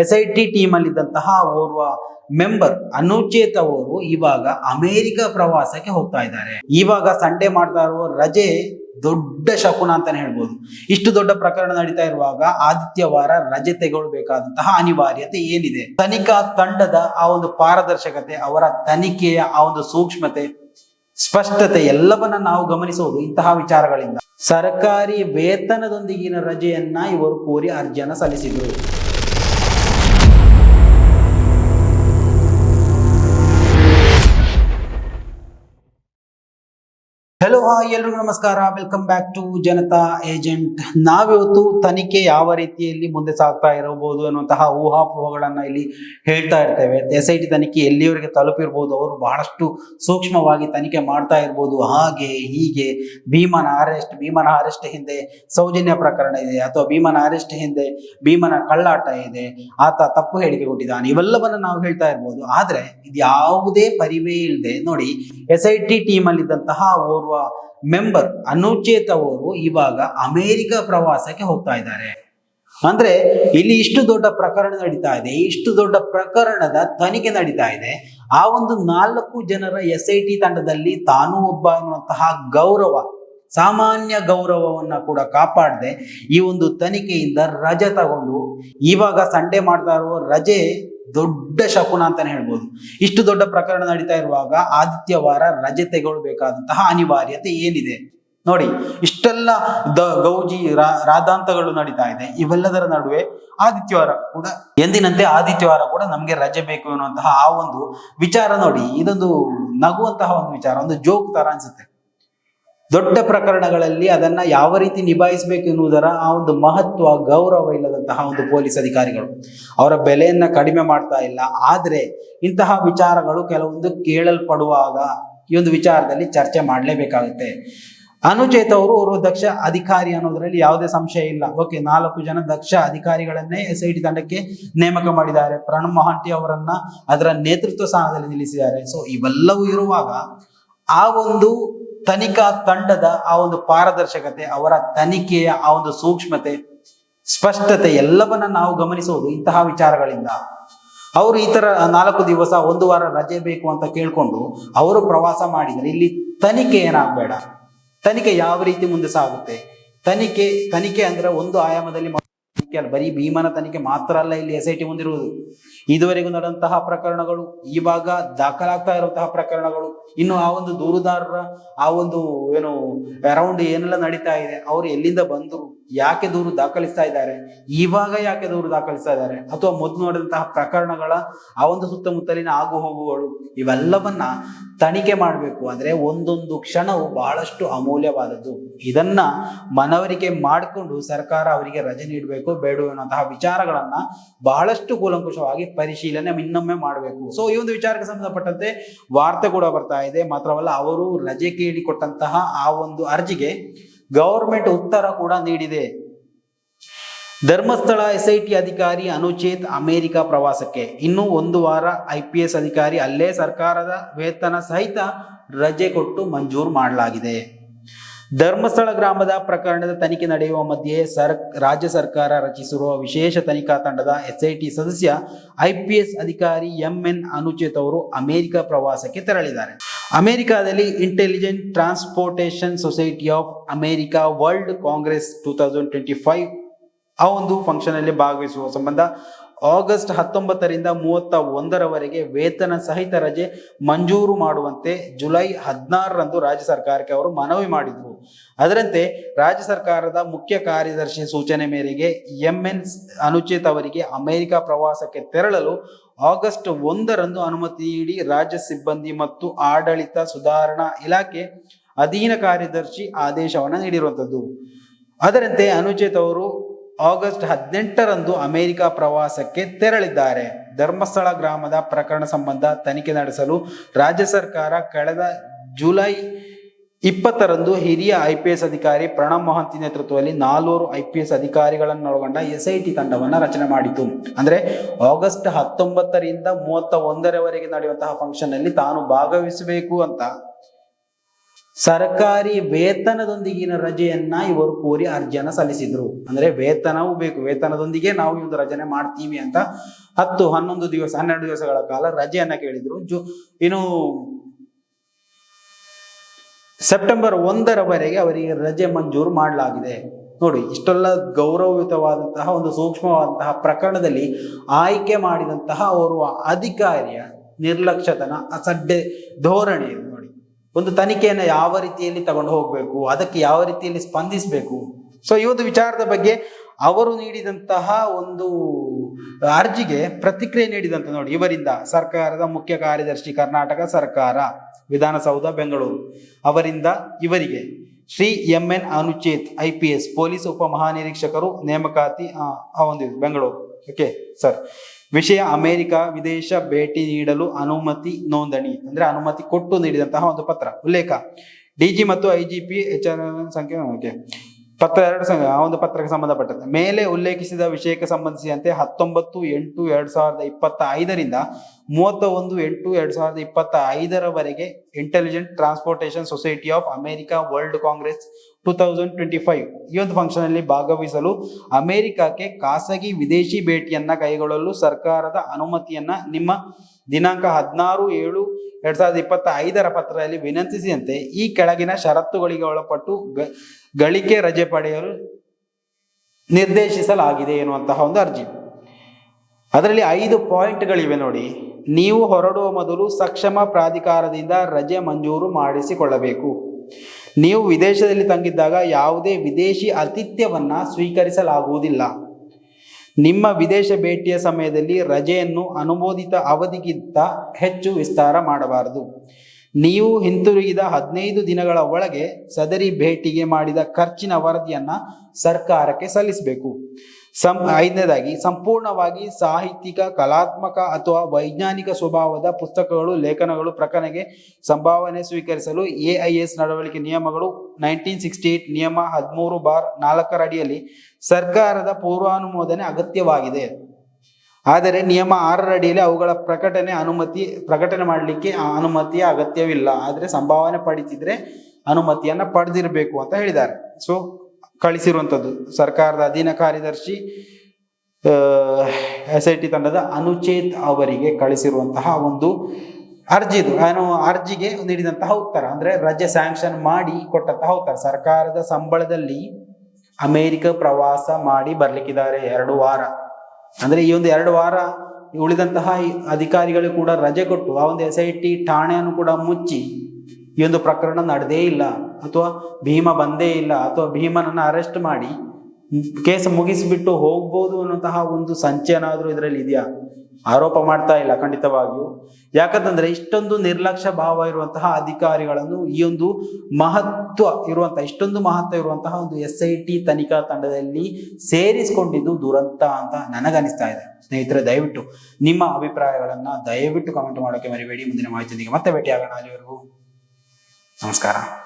S I T team ಅಲ್ಲಿದ್ದಂತಹ ಓರ್ವ member Anucheth ಅವರು ಇವಾಗ ಅಮೆರಿಕ ಪ್ರವಾಸಕ್ಕೆ ಹೋಗ್ತಾ ಇದ್ದಾರೆ. ಇವಾಗ ಸಂಡೇ ಮಾಡ್ತಾ ಇರುವ ರಜೆ ದೊಡ್ಡ ಶಕುನ ಅಂತಾನೆ ಹೇಳ್ಬೋದು. ಇಷ್ಟು ದೊಡ್ಡ ಪ್ರಕರಣ ನಡೀತಾ ಇರುವಾಗ ಆದಿತ್ಯವಾರ ರಜೆ ತೆಗೊಳ್ಬೇಕಾದಂತಹ ಅನಿವಾರ್ಯತೆ ಏನಿದೆ? ತನಿಖಾ ತಂಡದ ಆ ಒಂದು ಪಾರದರ್ಶಕತೆ, ಅವರ ತನಿಖೆಯ ಆ ಒಂದು ಸೂಕ್ಷ್ಮತೆ, ಸ್ಪಷ್ಟತೆ ಎಲ್ಲವನ್ನ ನಾವು ಗಮನಿಸುವುದು ಇಂತಹ ವಿಚಾರಗಳಿಂದ. ಸರ್ಕಾರಿ ವೇತನದೊಂದಿಗಿನ ರಜೆಯನ್ನ ಇವರು ಕೋರಿ ಅರ್ಜಿಯನ್ನು ಸಲ್ಲಿಸಿದರು. ಹೆಲೋ ಎಲ್ರಿಗೂ ನಮಸ್ಕಾರ. Welcome back to Janata agent ನಾವಿವತ್ತು ತನಿಖೆ ಯಾವ ರೀತಿಯಲ್ಲಿ ಮುಂದೆ ಸಾಗ್ತಾ ಇರಬಹುದು ಅನ್ನುವಂತಹ ಊಹಾಪೋಹಗಳನ್ನು ಇಲ್ಲಿ ಹೇಳ್ತಾ ಇರ್ತೇವೆ. ಎಸ್ ಐ ಟಿ ತನಿಖೆ ಎಲ್ಲಿಯವರೆಗೆ ತಲುಪಿರ್ಬೋದು, ಅವರು ಬಹಳಷ್ಟು ಸೂಕ್ಷ್ಮವಾಗಿ ತನಿಖೆ ಮಾಡ್ತಾ ಇರ್ಬೋದು. ಹಾಗೆ, ಹೀಗೆ, ಭೀಮನ ಅರೆಸ್ಟ್ ಭೀಮನ ಅರೆಸ್ಟ್ ಹಿಂದೆ ಸೌಜನ್ಯ ಪ್ರಕರಣ ಇದೆ, ಅಥವಾ ಭೀಮನ ಅರೆಸ್ಟ್ ಹಿಂದೆ ಭೀಮನ ಕಳ್ಳಾಟ ಇದೆ, ಆತ ತಪ್ಪು ಹೇಳಿಕೆ ಕೊಟ್ಟಿದ್ದಾನೆ. ಇವೆಲ್ಲವನ್ನ ನಾವು ಹೇಳ್ತಾ ಇರ್ಬೋದು. ಆದ್ರೆ ಇದು ಯಾವುದೇ ಪರಿವೇ ಇಲ್ಲದೆ ನೋಡಿ ಎಸ್ ಐ ಟಿ ಟೀಮ್ ಅಲ್ಲಿದ್ದಂತಹ ಓರ್ವ ಮೆಂಬರ್ ಅನುಚೇತ್ ಅವರು ಇವಾಗ ಅಮೇರಿಕ ಪ್ರವಾಸಕ್ಕೆ ಹೋಗ್ತಾ ಇದ್ದಾರೆ. ಅಂದ್ರೆ ಇಲ್ಲಿ ಇಷ್ಟು ದೊಡ್ಡ ಪ್ರಕರಣ ನಡೀತಾ ಇದೆ, ಇಷ್ಟು ದೊಡ್ಡ ಪ್ರಕರಣದ ತನಿಖೆ ನಡೀತಾ ಇದೆ. ಆ ಒಂದು ನಾಲ್ಕು ಜನರ ಎಸ್ ಐ ಟಿ ತಂಡದಲ್ಲಿ ತಾನು ಒಬ್ಬ ಅನ್ನುವಂತಹ ಗೌರವ, ಸಾಮಾನ್ಯ ಗೌರವವನ್ನ ಕೂಡ ಕಾಪಾಡದೆ ಈ ಒಂದು ತನಿಖೆಯಿಂದ ರಜೆ ತಗೊಂಡು ಇವಾಗ ಸಂಡೆ ಮಾಡ್ತಾ ಇರೋ ರಜೆ ದೊಡ್ಡ ಶಕುನ ಅಂತಾನೆ ಹೇಳ್ಬೋದು. ಇಷ್ಟು ದೊಡ್ಡ ಪ್ರಕರಣ ನಡೀತಾ ಇರುವಾಗ ಆದಿತ್ಯವಾರ ರಜೆ ತೆಗೊಳ್ಬೇಕಾದಂತಹ ಅನಿವಾರ್ಯತೆ ಏನಿದೆ? ನೋಡಿ, ಇಷ್ಟೆಲ್ಲ ದ ಗೌಜಿ ರಾಧಾಂತಗಳು ನಡೀತಾ ಇದೆ. ಇವೆಲ್ಲದರ ನಡುವೆ ಆದಿತ್ಯವಾರ ಕೂಡ, ಎಂದಿನಂತೆ ಆದಿತ್ಯವಾರ ಕೂಡ ನಮ್ಗೆ ರಜೆ ಬೇಕು ಅನ್ನುವಂತಹ ಆ ಒಂದು ವಿಚಾರ ನೋಡಿ. ಇದೊಂದು ನಗುವಂತಹ ಒಂದು ವಿಚಾರ, ಒಂದು ಜೋಕ್ ತರ ಅನ್ಸುತ್ತೆ. ದೊಡ್ಡ ಪ್ರಕರಣಗಳಲ್ಲಿ ಅದನ್ನ ಯಾವ ರೀತಿ ನಿಭಾಯಿಸಬೇಕು ಎನ್ನುವುದರ ಆ ಒಂದು ಮಹತ್ವ, ಗೌರವ ಇಲ್ಲದಂತಹ ಒಂದು ಪೊಲೀಸ್ ಅಧಿಕಾರಿಗಳು. ಅವರ ಬೆಲೆಯನ್ನ ಕಡಿಮೆ ಮಾಡ್ತಾ ಇಲ್ಲ. ಆದರೆ ಇಂತಹ ವಿಚಾರಗಳು ಕೆಲವೊಂದು ಕೇಳಲ್ಪಡುವಾಗ ಈ ಒಂದು ವಿಚಾರದಲ್ಲಿ ಚರ್ಚೆ ಮಾಡಲೇಬೇಕಾಗುತ್ತೆ. ಅನುಚೇತ್ ಅವರು ಅವರು ದಕ್ಷ ಅಧಿಕಾರಿ ಅನ್ನೋದ್ರಲ್ಲಿ ಯಾವುದೇ ಸಂಶಯ ಇಲ್ಲ. ಓಕೆ, ನಾಲ್ಕು ಜನ ದಕ್ಷ ಅಧಿಕಾರಿಗಳನ್ನೇ ಎಸ್ ಐ ಟಿ ತಂಡಕ್ಕೆ ನೇಮಕ ಮಾಡಿದ್ದಾರೆ. ಪ್ರಣಬ್ ಮಹಾಂತಿ ಅವರನ್ನ ಅದರ ನೇತೃತ್ವ ಸ್ಥಾನದಲ್ಲಿ ನಿಲ್ಲಿಸಿದ್ದಾರೆ. ಸೊ ಇವೆಲ್ಲವೂ ಇರುವಾಗ ಆ ಒಂದು ತನಿಖಾ ತಂಡದ ಆ ಒಂದು ಪಾರದರ್ಶಕತೆ, ಅವರ ತನಿಖೆಯ ಆ ಒಂದು ಸೂಕ್ಷ್ಮತೆ, ಸ್ಪಷ್ಟತೆ ಎಲ್ಲವನ್ನ ನಾವು ಗಮನಿಸುವುದು ಇಂತಹ ವಿಚಾರಗಳಿಂದ. ಅವರು ಈ ತರ ನಾಲ್ಕು ದಿವಸ, ಒಂದು ವಾರ ರಜೆ ಬೇಕು ಅಂತ ಕೇಳ್ಕೊಂಡು ಅವರು ಪ್ರವಾಸ ಮಾಡಿದರೆ ಇಲ್ಲಿ ತನಿಖೆ ಏನಾಗಬೇಡ. ತನಿಖೆ ಯಾವ ರೀತಿ ಮುಂದೆ ಸಾಗುತ್ತೆ? ತನಿಖೆ ತನಿಖೆ ಅಂದ್ರೆ ಒಂದು ಆಯಾಮದಲ್ಲಿ ತನಿಖೆ ಅಲ್ಲ, ಬರೀ ಭೀಮನ ತನಿಖೆ ಮಾತ್ರ ಅಲ್ಲ ಇಲ್ಲಿ ಎಸ್ ಐ ಟಿ ಮುಂದಿರುವುದು. ಇದುವರೆಗೂ ನಡೆದಂತಹ ಪ್ರಕರಣಗಳು ಇವಾಗ ದಾಖಲಾಗ್ತಾ ಇರುವಂತಹ ಪ್ರಕರಣಗಳು ಇನ್ನು ಆ ಒಂದು ದೂರುದಾರರ, ಆ ಒಂದು ಏನು ಅರೌಂಡ್ ಏನೆಲ್ಲ ನಡೀತಾ ಇದೆ, ಅವರು ಎಲ್ಲಿಂದ ಬಂದರು, ಯಾಕೆ ದೂರು ದಾಖಲಿಸ್ತಾ ಇದ್ದಾರೆ, ಇವಾಗ ಯಾಕೆ ದೂರು ದಾಖಲಿಸ್ತಾ ಇದ್ದಾರೆ, ಅಥವಾ ಮೊದಲು ನೋಡಿದಂತಹ ಪ್ರಕರಣಗಳ ಆ ಒಂದು ಸುತ್ತಮುತ್ತಲಿನ ಆಗು ಹೋಗುಗಳು, ಇವೆಲ್ಲವನ್ನ ತನಿಖೆ ಮಾಡಬೇಕು. ಅಂದ್ರೆ ಒಂದೊಂದು ಕ್ಷಣವು ಬಹಳಷ್ಟು ಅಮೂಲ್ಯವಾದದ್ದು. ಇದನ್ನ ಮನವರಿಕೆ ಮಾಡಿಕೊಂಡು ಸರ್ಕಾರ ಅವರಿಗೆ ರಜೆ ನೀಡಬೇಕು, ಬೇಡ ಅನ್ನೋಂತಹ ವಿಚಾರಗಳನ್ನ ಬಹಳಷ್ಟು ಕೂಲಂಕುಷವಾಗಿ ಪರಿಶೀಲನೆ ಇನ್ನೊಮ್ಮೆ ಮಾಡಬೇಕು. ಸೊ ಈ ಒಂದು ವಿಚಾರಕ್ಕೆ ಸಂಬಂಧಪಟ್ಟಂತೆ ವಾರ್ತೆ ಕೂಡ ಬರ್ತಾ ಇದೆ. ಮಾತ್ರವಲ್ಲ, ಅವರು ರಜೆ ಕೇಳಿಕೊಟ್ಟಂತಹ ಆ ಒಂದು ಅರ್ಜಿಗೆ ಗವರ್ಮೆಂಟ್ ಉತ್ತರ ಕೂಡ ನೀಡಿದೆ. ಧರ್ಮಸ್ಥಳ ಎಸ್ಐಟಿ ಅಧಿಕಾರಿ ಅನುಚೇತ್ ಅಮೆರಿಕ ಪ್ರವಾಸಕ್ಕೆ. ಇನ್ನು ಒಂದು ವಾರ ಐ ಪಿ ಎಸ್ ಅಧಿಕಾರಿ, ಅಲ್ಲೇ ಸರ್ಕಾರದ ವೇತನ ಸಹಿತ ರಜೆ ಕೊಟ್ಟು ಮಂಜೂರು ಮಾಡಲಾಗಿದೆ. ಧರ್ಮಸ್ಥಳ ಗ್ರಾಮದ ಪ್ರಕರಣದ ತನಿಖೆ ನಡೆಯುವ ಮಧ್ಯೆ ಸರ್, ರಾಜ್ಯ ಸರ್ಕಾರ ರಚಿಸಿರುವ ವಿಶೇಷ ತನಿಖಾ ತಂಡದ ಎಸ್ಐಟಿ ಸದಸ್ಯ ಐಪಿಎಸ್ ಅಧಿಕಾರಿ ಎಂಎನ್ ಅನುಚೇತ್ ಅವರು ಅಮೆರಿಕ ಪ್ರವಾಸಕ್ಕೆ ತೆರಳಿದ್ದಾರೆ. ಅಮೆರಿಕಾದಲ್ಲಿ intelligent transportation society of America world congress two thousand twenty five ಆ ಒಂದು ಫಂಕ್ಷನ್ ಅಲ್ಲಿ ಭಾಗವಹಿಸುವ ಸಂಬಂಧ ಆಗಸ್ಟ್ ಹತ್ತೊಂಬತ್ತರಿಂದ ಮೂವತ್ತ ಒಂದರವರೆಗೆ ವೇತನ ಸಹಿತ ರಜೆ ಮಂಜೂರು ಮಾಡುವಂತೆ ಜುಲೈ ಹದಿನಾರರಂದು ರಾಜ್ಯ ಸರ್ಕಾರಕ್ಕೆ ಅವರು ಮನವಿ ಮಾಡಿದರು. ಅದರಂತೆ ರಾಜ್ಯ ಸರ್ಕಾರದ ಮುಖ್ಯ ಕಾರ್ಯದರ್ಶಿ ಸೂಚನೆ ಮೇರೆಗೆ ಎಂಎನ್ ಅನುಚಿತ್ ಅವರಿಗೆ ಅಮೆರಿಕ ಪ್ರವಾಸಕ್ಕೆ ತೆರಳಲು ಆಗಸ್ಟ್ ಒಂದರಂದು ಅನುಮತಿ ನೀಡಿ ರಾಜ್ಯ ಸಿಬ್ಬಂದಿ ಮತ್ತು ಆಡಳಿತ ಸುಧಾರಣಾ ಇಲಾಖೆ ಅಧೀನ ಕಾರ್ಯದರ್ಶಿ ಆದೇಶವನ್ನು ನೀಡಿರುವಂಥದ್ದು ಅದರಂತೆ ಅನುಚಿತ್ ಅವರು ಆಗಸ್ಟ್ ಹದಿನೆಂಟರಂದು ಅಮೆರಿಕ ಪ್ರವಾಸಕ್ಕೆ ತೆರಳಿದ್ದಾರೆ. ಧರ್ಮಸ್ಥಳ ಗ್ರಾಮದ ಪ್ರಕರಣ ಸಂಬಂಧ ತನಿಖೆ ನಡೆಸಲು ರಾಜ್ಯ ಸರ್ಕಾರ ಕಳೆದ ಜುಲೈ ಇಪ್ಪತ್ತರಂದು ಹಿರಿಯ ಐ ಪಿ ಎಸ್ ಅಧಿಕಾರಿ ಪ್ರಣಬ್ ಮಹಂತಿ ನೇತೃತ್ವದಲ್ಲಿ ನಾಲ್ವರು ಐ ಪಿ ಎಸ್ ಅಧಿಕಾರಿಗಳನ್ನೊಳಗೊಂಡ ಎಸ್ ಐ ಟಿ ತಂಡವನ್ನು ರಚನೆ ಮಾಡಿತು ಅಂದ್ರೆ ಆಗಸ್ಟ್ ಹತ್ತೊಂಬತ್ತರಿಂದ ಮೂವತ್ತ ಒಂದರವರೆಗೆ ನಡೆಯುವಂತಹ ಫಂಕ್ಷನ್ ಅಲ್ಲಿ ತಾನು ಭಾಗವಹಿಸಬೇಕು ಅಂತ ಸರ್ಕಾರಿ ವೇತನದೊಂದಿಗಿನ ರಜೆಯನ್ನ ಇವರು ಕೋರಿ ಅರ್ಜಿಯನ್ನ ಸಲ್ಲಿಸಿದ್ರು. ಅಂದ್ರೆ ವೇತನವೂ ಬೇಕು. ವೇತನದೊಂದಿಗೆ ನಾವು ಇವತ್ತು ರಜನೆ ಮಾಡ್ತೀವಿ ಅಂತ ಹತ್ತು, ಹನ್ನೊಂದು ದಿವಸ, ಹನ್ನೆರಡು ದಿವಸಗಳ ಕಾಲ ರಜೆಯನ್ನ ಕೇಳಿದ್ರು. ಜು, ಇನ್ನು ಸೆಪ್ಟೆಂಬರ್ ಒಂದರವರೆಗೆ ಅವರಿಗೆ ರಜೆ ಮಂಜೂರು ಮಾಡಲಾಗಿದೆ. ನೋಡಿ, ಇಷ್ಟೆಲ್ಲ ಗೌರವಯುತವಾದಂತಹ ಒಂದು ಸೂಕ್ಷ್ಮವಾದಂತಹ ಪ್ರಕರಣದಲ್ಲಿ ಆಯ್ಕೆ ಮಾಡಿದಂತಹ ಅವರು ಅಧಿಕಾರಿಯ ನಿರ್ಲಕ್ಷ್ಯತನ ಅಸಡ್ಡೆ ಧೋರಣೆ ಒಂದು ತನಿಖೆಯನ್ನು ಯಾವ ರೀತಿಯಲ್ಲಿ ತಗೊಂಡು ಹೋಗಬೇಕು, ಅದಕ್ಕೆ ಯಾವ ರೀತಿಯಲ್ಲಿ ಸ್ಪಂದಿಸಬೇಕು? ಸೊ ಈ ಒಂದು ವಿಚಾರದ ಬಗ್ಗೆ ಅವರು ನೀಡಿದಂತಹ ಒಂದು ಅರ್ಜಿಗೆ ಪ್ರತಿಕ್ರಿಯೆ ನೀಡಿದಂತ ನೋಡಿ, ಇವರಿಂದ ಸರ್ಕಾರದ ಮುಖ್ಯ ಕಾರ್ಯದರ್ಶಿ ಕರ್ನಾಟಕ ಸರ್ಕಾರ, ವಿಧಾನಸೌಧ, ಬೆಂಗಳೂರು. ಅವರಿಂದ ಇವರಿಗೆ Shri M N Anucheth I P S police ಉಪ ಮಹಾನಿರೀಕ್ಷಕರು ನೇಮಕಾತಿ ಬೆಂಗಳೂರು. ಓಕೆ ಸರ್ ವಿಷಯ ಅಮೆರಿಕ ವಿದೇಶ ಭೇಟಿ ನೀಡಲು ಅನುಮತಿ ನೋಂದಣಿ, ಅಂದ್ರೆ ಅನುಮತಿ ಕೊಟ್ಟು ನೀಡಿದಂತಹ ಒಂದು ಪತ್ರ, ಉಲ್ಲೇಖ. ಡಿಜಿ ಮತ್ತು ಐಜಿಪಿ ಎಚ್ ಆರ್ ಸಂಖ್ಯೆ ಪತ್ರ, ಎರಡು ಆ ಒಂದು ಪತ್ರಕ್ಕೆ ಸಂಬಂಧಪಟ್ಟಂತೆ. ಮೇಲೆ ಉಲ್ಲೇಖಿಸಿದ ವಿಷಯಕ್ಕೆ ಸಂಬಂಧಿಸಿದಂತೆ ಹತ್ತೊಂಬತ್ತು, ಎಂಟು, ಎರಡು ಸಾವಿರದ ಇಪ್ಪತ್ತ ಐದರಿಂದ ಮೂವತ್ತ ಒಂದು ಎಂಟು, ಎರಡು ಸಾವಿರದ ಇಪ್ಪತ್ತ ಐದರವರೆಗೆ intelligent transportation society of America world congress two thousand twenty five ಈ ಒಂದು ಫಂಕ್ಷನ್ ಅಲ್ಲಿ ಭಾಗವಹಿಸಲು ಅಮೆರಿಕಕ್ಕೆ ಖಾಸಗಿ ವಿದೇಶಿ ಭೇಟಿಯನ್ನ ಕೈಗೊಳ್ಳಲು ಸರ್ಕಾರದ ಅನುಮತಿಯನ್ನ ನಿಮ್ಮ ದಿನಾಂಕ ಹದಿನಾರು, ಏಳು ಎರಡ್ ಸಾವಿರದ ಇಪ್ಪತ್ತ ಐದರ ಪತ್ರದಲ್ಲಿ ವಿನಂತಿಸಿದಂತೆ ಈ ಕೆಳಗಿನ ಷರತ್ತುಗಳಿಗೆ ಒಳಪಟ್ಟು ಗಳಿಕೆ ರಜೆ ಪಡೆಯಲು ನಿರ್ದೇಶಿಸಲಾಗಿದೆ ಎನ್ನುವಂತಹ ಒಂದು ಅರ್ಜಿ. ಅದರಲ್ಲಿ ಐದು ಪಾಯಿಂಟ್ಗಳಿವೆ ನೋಡಿ. ನೀವು ಹೊರಡುವ ಮೊದಲು ಸಕ್ಷಮ ಪ್ರಾಧಿಕಾರದಿಂದ ರಜೆ ಮಂಜೂರು ಮಾಡಿಸಿಕೊಳ್ಳಬೇಕು. ನೀವು ವಿದೇಶದಲ್ಲಿ ತಂಗಿದ್ದಾಗ ಯಾವುದೇ ವಿದೇಶಿ ಆತಿಥ್ಯವನ್ನು ಸ್ವೀಕರಿಸಲಾಗುವುದಿಲ್ಲ. ನಿಮ್ಮ ವಿದೇಶ ಭೇಟಿಯ ಸಮಯದಲ್ಲಿ ರಜೆಯನ್ನು ಅನುಮೋದಿತ ಅವಧಿಗಿಂತ ಹೆಚ್ಚು ವಿಸ್ತಾರ ಮಾಡಬಾರದು. ನೀವು ಹಿಂತಿರುಗಿದ ಹದಿನೈದು ದಿನಗಳ ಒಳಗೆ ಸದರಿ ಭೇಟಿಗೆ ಮಾಡಿದ ಖರ್ಚಿನ ವರದಿಯನ್ನು ಸರ್ಕಾರಕ್ಕೆ ಸಲ್ಲಿಸಬೇಕು. ಸಂ ಐದನೇದಾಗಿ, ಸಂಪೂರ್ಣವಾಗಿ ಸಾಹಿತ್ಯಿಕ, ಕಲಾತ್ಮಕ ಅಥವಾ ವೈಜ್ಞಾನಿಕ ಸ್ವಭಾವದ ಪುಸ್ತಕಗಳು, ಲೇಖನಗಳು, ಪ್ರಕಟಣೆಗೆ ಸಂಭಾವನೆ ಸ್ವೀಕರಿಸಲು ಎ ಐ ಎಸ್ ನಡವಳಿಕೆ ನಿಯಮಗಳು ನೈನ್ಟೀನ್ ಸಿಕ್ಸ್ಟಿ ಏಟ್ ನಿಯಮ ಹದಿಮೂರು ಬಾರ್ ನಾಲ್ಕರ ಅಡಿಯಲ್ಲಿ ಸರ್ಕಾರದ ಪೂರ್ವಾನುಮೋದನೆ ಅಗತ್ಯವಾಗಿದೆ. ಆದರೆ ನಿಯಮ ಆರರ ಅಡಿಯಲ್ಲಿ ಅವುಗಳ ಪ್ರಕಟಣೆ ಅನುಮತಿ, ಪ್ರಕಟಣೆ ಮಾಡಲಿಕ್ಕೆ ಅನುಮತಿಯ ಅಗತ್ಯವಿಲ್ಲ. ಆದರೆ ಸಂಭಾವನೆ ಪಡಿತಿದ್ರೆ ಅನುಮತಿಯನ್ನು ಪಡೆದಿರಬೇಕು ಅಂತ ಹೇಳಿದ್ದಾರೆ. ಸೊ ಕಳಿಸಿರುವಂಥದ್ದು. ಸರ್ಕಾರದ ಅಧೀನ ಕಾರ್ಯದರ್ಶಿ ಎಸ್ ಐ ಟಿ ತಂಡದ ಅನುಚೇತ್ ಅವರಿಗೆ ಕಳಿಸಿರುವಂತಹ ಒಂದು ಅರ್ಜಿದು ಏನು, ಅರ್ಜಿಗೆ ನೀಡಿದಂತಹ ಉತ್ತರ. ಅಂದ್ರೆ ರಜೆ ಸ್ಯಾಂಕ್ಷನ್ ಮಾಡಿ ಕೊಟ್ಟಂತಹ ಉತ್ತರ. ಸರ್ಕಾರದ ಸಂಬಳದಲ್ಲಿ ಅಮೇರಿಕ ಪ್ರವಾಸ ಮಾಡಿ ಬರ್ಲಿಕ್ಕಿದ್ದಾರೆ ಎರಡು ವಾರ. ಅಂದ್ರೆ ಈ ಒಂದು ಎರಡು ವಾರ ಉಳಿದಂತಹ ಅಧಿಕಾರಿಗಳು ಕೂಡ ರಜೆ ಕೊಟ್ಟು ಆ ಒಂದು ಎಸ್ ಐ ಟಿ ಠಾಣೆಯನ್ನು ಕೂಡ ಮುಚ್ಚಿ ಈ ಒಂದು ಪ್ರಕರಣ ನಡೆದೇ ಇಲ್ಲ ಅಥವಾ ಭೀಮ ಬಂದೇ ಇಲ್ಲ ಅಥವಾ ಭೀಮನನ್ನ ಅರೆಸ್ಟ್ ಮಾಡಿ ಕೇಸ್ ಮುಗಿಸಿಬಿಟ್ಟು ಹೋಗ್ಬೋದು ಅನ್ನೋಂತಹ ಒಂದು ಸಂಚಯನಾದ್ರೂ ಇದರಲ್ಲಿ ಇದೆಯಾ? ಆರೋಪ ಮಾಡ್ತಾ ಇಲ್ಲ ಖಂಡಿತವಾಗಿಯೂ. ಯಾಕಂತಂದ್ರೆ ಇಷ್ಟೊಂದು ನಿರ್ಲಕ್ಷ್ಯ ಭಾವ ಇರುವಂತಹ ಅಧಿಕಾರಿಗಳನ್ನು ಈ ಒಂದು ಮಹತ್ವ ಇರುವಂತಹ, ಇಷ್ಟೊಂದು ಮಹತ್ವ ಇರುವಂತಹ ಒಂದು ಎಸ್ ಐ ಟಿ ತನಿಖಾ ತಂಡದಲ್ಲಿ ಸೇರಿಸಿಕೊಂಡಿದ್ದು ದುರಂತ ಅಂತ ನನಗನಿಸ್ತಾ ಇದೆ. ಸ್ನೇಹಿತರೆ, ದಯವಿಟ್ಟು ನಿಮ್ಮ ಅಭಿಪ್ರಾಯಗಳನ್ನ ದಯವಿಟ್ಟು ಕಮೆಂಟ್ ಮಾಡೋಕೆ ಮರಿಬೇಡಿ. ಮುಂದಿನ ಮಾಹಿತಿಯೊಂದಿಗೆ ಮತ್ತೆ ಭೇಟಿಯಾಗೋಣ. ಅಲ್ಲಿವರೆಗೂ. ನಮಸ್ಕಾರ